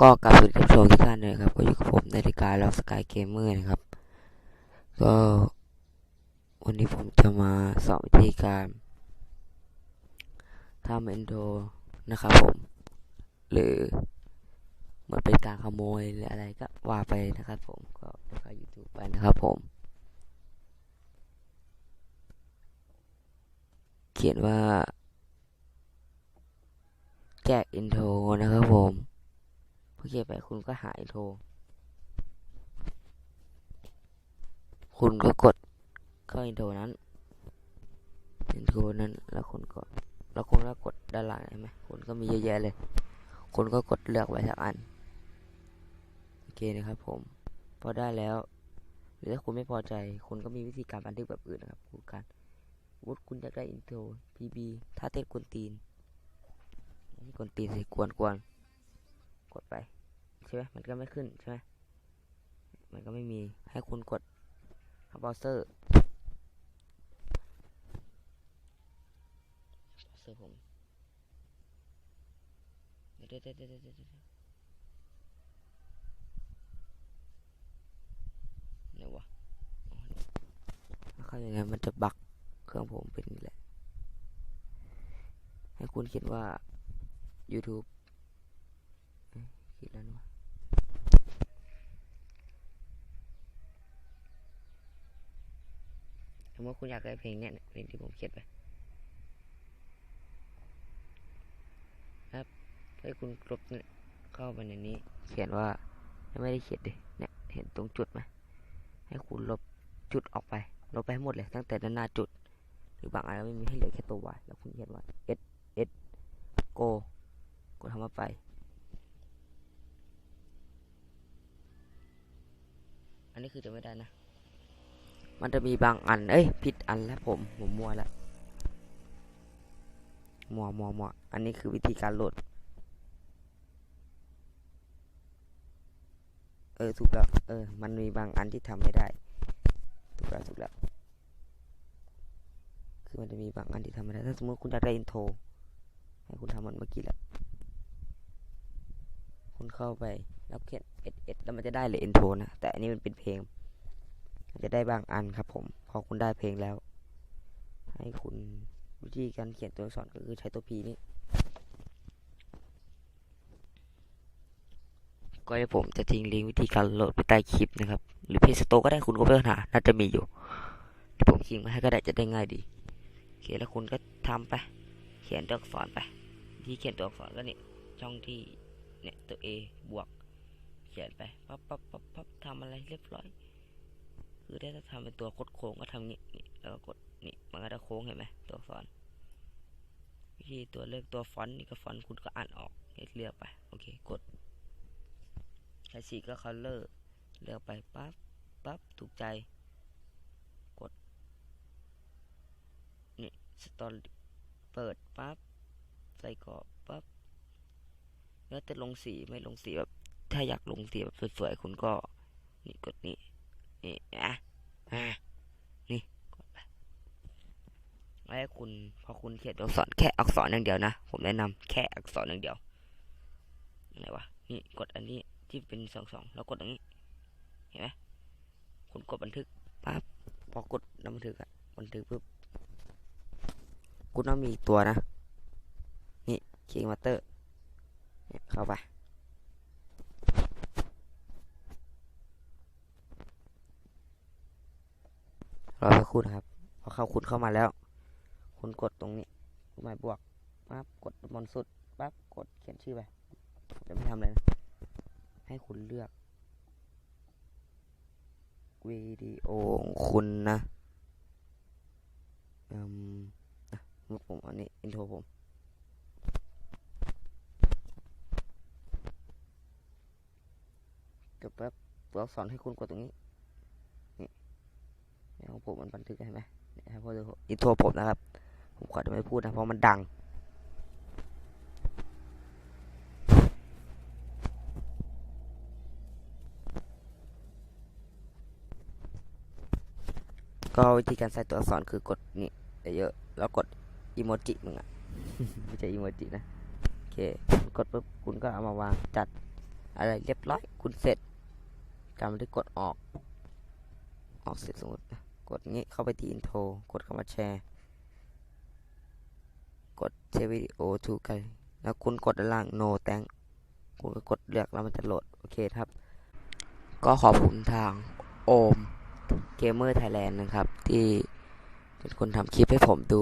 ก็กลับสวัสดีท่านผู้ชมทุกท่านเลยครับ ก็อยู่กับผมในรายการเราสกายเกมเมอร์นะครับ ก็วันนี้ผมจะมาสอนวิธีการทำเอนโดนะครับผม หรือเหมือนเป็นการขโมยหรืออะไรก็ว่าไปนะครับผม ก็เข้า YouTube ไปนะครับผม เขียนว่า แจกอินโทรนะครับผม พอเขียนไปคุณก็หาอินโทร คุณก็กดเข้าอินโทรนั้นอินโทรนั้นแล้วคุณก็แล้วคุณก็กดด้านหลังเห็นไหมคุณก็มีเยอะแยะเลย คุณก็กดเลือกไว้สักอัน โอเคนะครับผม พอได้แล้ว หรือถ้าคุณไม่พอใจ คุณก็มีวิธีการบันทึกแบบอื่นนะครับคือการวุฒิคุณอยากได้อินโทร PB ถ้าเต้นกวนตีนกวนตีนสิกวนกวนกดไป ใช่ไหมมันก็ไม่ขึ้นใช่ไหมมันก็ไม่มีให้คุณกดเบราว์เซอร์เซอร์ผมเดี๋ยวเดี๋ยวเดี๋ยวเดี๋ยวเดี๋ยวเดี๋ยวไหนวะถ้าเข้าอย่างนั้นมันจะบักเครื่องผมเป็นนี้แหละให้คุณเขียนว่า YouTube คิดแล้วนะวะ สมมติคุณอยากได้เพลงเนี้ยเพลงที่ผมเขียนไปครับให้คุณกดเนี่ยเข้าไปในนี้ เขียนว่าไม่ได้เขียนดิเนี่ยเห็นตรงจุดไหมให้คุณลบจุดออกไปลบไปให้หมดเลยตั้งแต่ด้านหน้าจุด หรือบางอันไม่มีให้เหลือแค่ตัว y แล้วคุณเขียนว่า s s go กดคำว่าไปอันนี้คือจะไม่ได้นะ มันจะมีบางอัน เอ้ย ผิดอันแล้วผม ผมมัวแล้ว มัวมัวมัวอันนี้คือวิธีการโหลด เออ ถูกแล้ว เออ มันมีบางอันที่ทำไม่ได้ ถูกแล้ว ถูกแล้ว คือมันจะมีบางอันที่ทำไม่ได้ ถ้าสมมติคุณอยากได้อินโทร ให้คุณทำเหมือนเมื่อกี้แหละ คุณเข้าไปแล้วเขียนเอ็ดเอ็ดแล้วมันจะได้เลยอินโทรนะ แต่อันนี้มันเป็นเพลง จะได้บางอันครับผม พอคุณได้เพลงแล้ว ให้คุณวิธีการเขียนตัวอักษรก็คือใช้ตัว P นี้ก็เดี๋ยวผมจะทิ้งลิงก์วิธีการโหลดไปใต้คลิปนะครับ หรือเพจสโตก็ได้คุณก็ไปหาน่าจะมีอยู่เดี๋ยวผมทิ้งมาให้ก็ได้จะได้ง่ายดีโอเคแล้วคุณก็ทำไป เขียนตัวอักษรไป ที่เขียนตัวอักษรก็เนี่ยช่องที่เนี่ยตัว A บวก เขียนไปปั๊บปั๊บปั๊บปั๊บทำอะไรเรียบร้อย คือได้ถ้าทำเป็นตัวโคดโค้งก็ทำงี้นี่แล้วก็กดนี่มันก็จะโค้งเห็นไหมตัวอักษรวิธีตัวเลือกตัวฟอนต์นี่ก็ฟอนต์คุณก็อ่านออกเลือกไปโอเคกดใช้สีก็คัลเลอร์เลือกไปปั๊บปั๊บถูกใจ กดนี่สตอรี่เปิดปั๊บใส่กรอบปั๊บแล้วจะลงสีไม่ลงสีแบบถ้าอยากลงสีแบบสวยๆคุณก็นี่กดนี่ นี่อะอะนี่กดไปแล้วให้คุณพอคุณเขียนตัวอักษรแค่อักษรอย่างเดียวนะ ผมแนะนำแค่อักษรอย่างเดียวอะไรวะนี่กดอันนี้ที่เป็นสองสองแล้วกดอย่างนี้ เห็นไหมคุณกดบันทึกปั๊บพอกดแล้วบันทึกอะบันทึกปุ๊บคุณต้องมีตัวนะ นี่คิงมาเตอร์เข้าไป รอสักครู่นะครับพอเข้าคุณเข้ามาแล้ว คุณกดตรงนี้หมายบวกปั๊บกดบนสุดปั๊บกดเขียนชื่อไปจะไม่ทำอะไรนะ ให้คุณเลือกวิดีโอของคุณนะอืมอะผมอันนี้อินโทรผมเดี๋ยวแป๊บตัวอักษรให้คุณกดตรงนี้ ของผมมันบันทึกเห็นไหมนี่ยให้พอดูอินโทรผมนะครับ ผมขอจะไม่พูดนะเพราะมันดังก็วิธีการใส่ตัวอักษรคือกดนี่เยอะๆแล้วกดอีโมจิมึงอะไม่ใช่อีโมจินะโอเคกดปุ๊บคุณก็เอามาวางจัดอะไรเรียบร้อยคุณเสร็จจำได้กดออก ออกเสร็จสมมตินะ กดงี้เข้าไปที่อินโทรกดคำว่าแชร์ กดเซฟวิดีโอทูกันแล้วคุณกดด้านล่าง no thank คุณก็กดเลือกแล้วมันจะโหลด โอเคครับ ก็ขอบคุณทางโอมเกมเมอร์ไทยแลนด์นะครับ ที่เป็นคนทำคลิปให้ผมดู